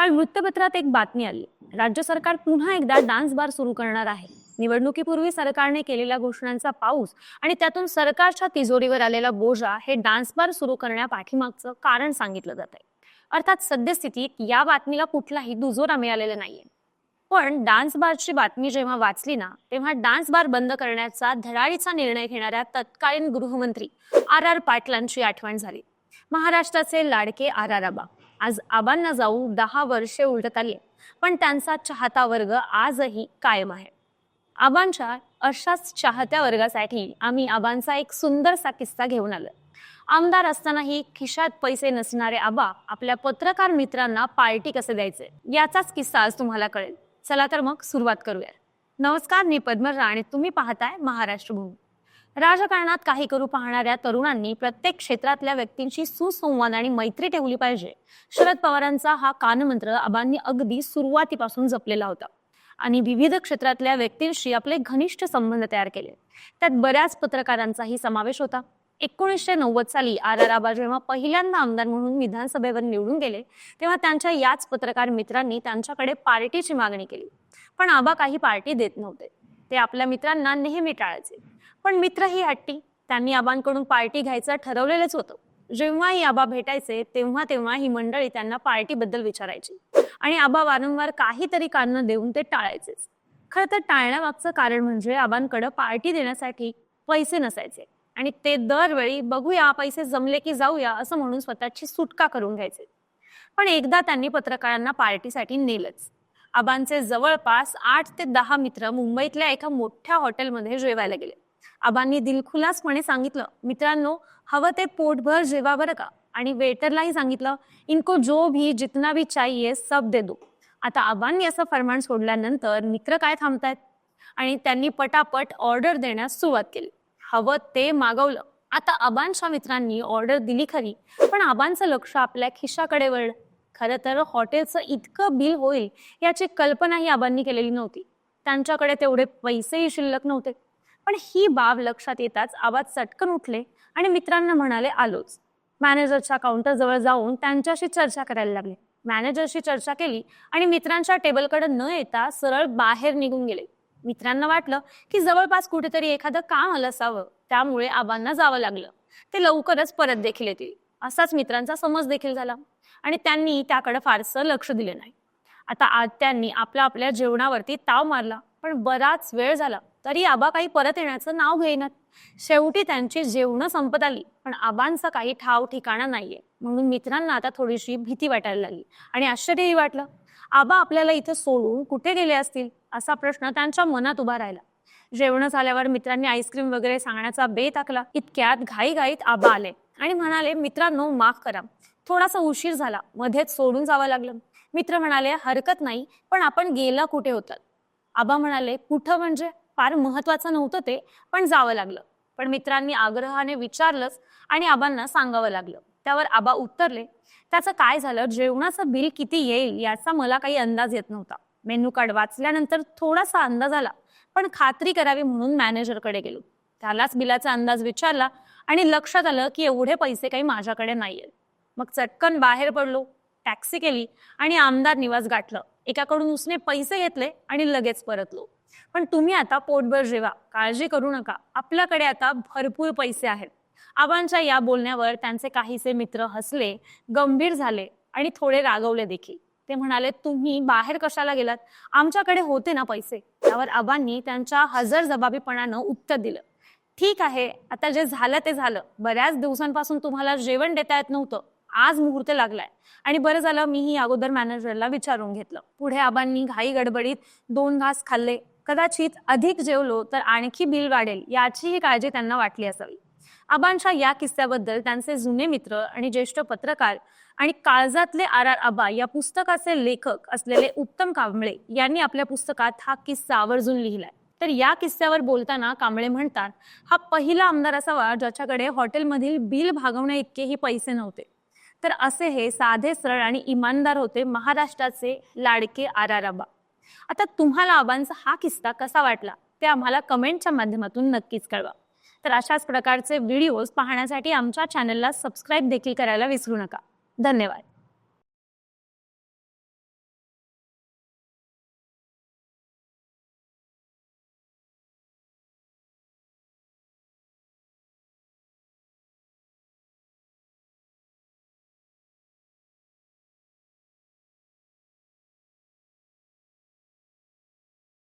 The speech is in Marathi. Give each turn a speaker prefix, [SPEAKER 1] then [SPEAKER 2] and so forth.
[SPEAKER 1] काल वृत्तपत्रात एक बातमी आली. राज्य सरकार पुन्हा एकदा डान्स बार सुरू करणार आहे. निवडणुकीपूर्वी सरकारने केलेल्या घोषणांचा पाऊस आणि त्यातून सरकारच्या तिजोरीवर आलेला बोजा हे डान्स बार सुरू करण्यापाठीमागचं कारण सांगितलं जात आहे. अर्थात सद्यस्थितीत या बातमीला कुठलाही दुजोरा मिळालेला नाहीये. पण डान्स बारची बातमी जेव्हा वाचली ना तेव्हा डान्स बार बंद करण्याचा धडाडीचा निर्णय घेणाऱ्या तत्कालीन गृहमंत्री आर आर पाटलांची आठवण झाली. महाराष्ट्राचे लाडके आर आर आबा. आज आबांना जाऊन दहा वर्षे उलटत आली पण त्यांचा चाहता वर्ग आजही कायम आहे. आबांच्या अशाच चाहत्या वर्गासाठी आम्ही आबांचा एक सुंदरसा किस्सा घेऊन आलो आमदार असतानाही खिशात पैसे नसणारे आबा आपल्या पत्रकार मित्रांना पार्टी कसे द्यायचे याचाच किस्सा आज तुम्हाला कळेल. चला तर मग सुरुवात करूया. नमस्कार मी पद्मजा आणि तुम्ही पाहताय महाराष्ट्र भूमी. राजकारणात काही करू पाहणाऱ्या तरुणांनी प्रत्येक क्षेत्रातल्या व्यक्तींशी सुसंवाद आणि मैत्री ठेवली पाहिजे. शरद पवारांचा हा कानमंत्र आबांनी अगदी सुरुवातीपासून जपलेला होता. आणि विविध क्षेत्रातल्या व्यक्तींशी आपले घनिष्ठ संबंध तयार केले. त्यात बऱ्याच पत्रकारांचाही समावेश होता. एकोणीसशे नव्वद साली आर आर आबा जेव्हा पहिल्यांदा आमदार म्हणून विधानसभेवर निवडून गेले तेव्हा त्यांच्या याच पत्रकार मित्रांनी त्यांच्याकडे पार्टीची मागणी केली. पण आबा काही पार्टी देत नव्हते. ते आपल्या मित्रांना नेहमी टाळायचे. पण मित्रही हट्टी त्यांनी आबांकडून पार्टी घ्यायचं ठरवलेलंच होतं. जेव्हाही आबा भेटायचे तेव्हा तेव्हा ही मंडळी त्यांना पार्टीबद्दल विचारायची. आणि आबा वारंवार काहीतरी कारण देऊन ते टाळायचेच. खरं तर टाळण्यामागचं कारण म्हणजे आबांकडे पार्टी देण्यासाठी पैसे नसायचे. आणि ते दरवेळी बघूया पैसे जमले की जाऊया असं म्हणून स्वतःची सुटका करून घ्यायचे. पण एकदा त्यांनी पत्रकारांना पार्टीसाठी नेलंच. आबांचे जवळपास आठ ते दहा मित्र मुंबईतल्या एका मोठ्या हॉटेलमध्ये जेवायला गेले. आबांनी दिलखुलासपणे सांगितलं मित्रांनो हवं ते पोटभर जेवा बरं का? आणि वेटरलाही सांगितलं इनको जो भी जितना भी चाहिए सब दे दो. आता आबांनी असं फरमान सोडल्यानंतर मित्र काय थांबतायत? आणि त्यांनी पटापट ऑर्डर देण्यास सुरुवात केली. हवं ते मागवलं. आता आबांच्या मित्रांनी ऑर्डर दिली खरी पण आबांचं लक्ष आपल्या खिशाकडे वळलं. खरं तर हॉटेलचं इतकं बिल होईल याची कल्पनाही आबांनी केलेली नव्हती. त्यांच्याकडे तेवढे पैसेही शिल्लक नव्हते. पण ही बाब लक्षात येताच आवाज चटकन उठले आणि मित्रांना म्हणाले आलोच. मॅनेजरच्या काउंटरजवळ जाऊन त्यांच्याशी चर्चा करायला लागले. मॅनेजरशी चर्चा केली आणि मित्रांच्या टेबलकडे न येता सरळ बाहेर निघून गेले. मित्रांना वाटलं की जवळपास कुठेतरी एखादं काम आलं असावं त्यामुळे आबांना जावं लागलं. ते लवकरच परत देखील येतील. असाच मित्रांचा समज देखील झाला. आणि त्यांनी त्याकडे फारसं लक्ष दिले नाही. आता आज त्यांनी आपल्या आपल्या जेवणावरती ताव मारला. पण बराच वेळ झाला. तरी आबा काही परत येण्याचं नाव घेईनात शेवटी त्यांची जेवणं संपत आली. पण आबांचा काही ठाव ठिकाणा नाहीये. म्हणून मित्रांना आता थोडीशी भीती वाटायला लागली. आणि आश्चर्यही वाटलं. आबा आपल्याला इथं सोडून कुठे गेले असतील? असा प्रश्न त्यांच्या मनात उभा राहिला. जेवण झाल्यावर मित्रांनी आईस्क्रीम वगैरे सांगण्याचा बेत आखला. इतक्यात घाईघाईत आबा आले. आणि म्हणाले मित्रांनो माफ करा. थोडासा उशीर झाला. मध्येच सोडून जावं लागलं. मित्र म्हणाले हरकत नाही पण आपण गेला कुठे होतात आबा म्हणाले कुठं म्हणजे? फार महत्वाचं नव्हतं ते पण जावं लागलं. पण मित्रांनी आग्रहाने विचारलंच आणि आबांना सांगावं लागलं. त्यावर आबा उत्तरले त्याचं काय झालं? जेवणाचं बिल किती येईल याचा मला काही अंदाज येत नव्हता. मेन्यू कार्ड वाचल्यानंतर थोडासा अंदाज आला पण खात्री करावी म्हणून मॅनेजरकडे गेलो. त्यालाच बिलाचा अंदाज विचारला आणि लक्षात आलं की एवढे पैसे काही माझ्याकडे नाही आहेत मग चटकन बाहेर पडलो टॅक्सी केली आणि आमदार निवास गाठलं. एकाकडून उसने पैसे घेतले आणि लगेच परतलो. पण तुम्ही आता पोटभर जेवा काळजी करू नका. आपल्याकडे आता भरपूर पैसे आहेत. आबांच्या या बोलण्यावर त्यांचे काहीसे मित्र हसले गंभीर झाले आणि थोडे रागवले देखील. ते म्हणाले तुम्ही बाहेर कशाला गेलात? आमच्याकडे होते ना पैसे. त्यावर आबांनी त्यांच्या हजर जबाबीपणानं उत्तर दिलं. ठीक आहे आता जे झालं ते झालं. बऱ्याच दिवसांपासून तुम्हाला जेवण देता येत नव्हतं. आज मुहूर्त लागलाय. आणि बरं झालं मीही अगोदर मॅनेजरला विचारून घेतलं. पुढे आबांनी घाई गडबडीत दोन घास खाल्ले. कदाचित अधिक जेवलो तर आणखी बिल वाढेल याचीही काळजी त्यांना वाटली असावी. आबांच्या या किस्स्याबद्दल त्यांचे जुने मित्र आणि ज्येष्ठ पत्रकार आणि काळजातले आर आर आबा या पुस्तकाचे लेखक असलेले उत्तम कांबळे यांनी आपल्या पुस्तकात हा किस्सा आवर्जून लिहिलाय. तर या किस्स्यावर बोलताना कांबळे म्हणतात हा पहिला आमदार असावा ज्याच्याकडे हॉटेलमधील बिल भागवण्या इतकेही पैसे नव्हते. तर असे हे साधे सरळ आणि इमानदार होते महाराष्ट्राचे लाडके आर आर आबा आता तुम्हाला आबांचा हा किस्सा कसा वाटला ते आम्हाला कमेंटच्या माध्यमातून नक्कीच कळवा. तर अशाच प्रकारचे व्हिडिओज पाहण्यासाठी आमच्या चॅनलला सबस्क्राईब देखील करायला विसरू नका. धन्यवाद.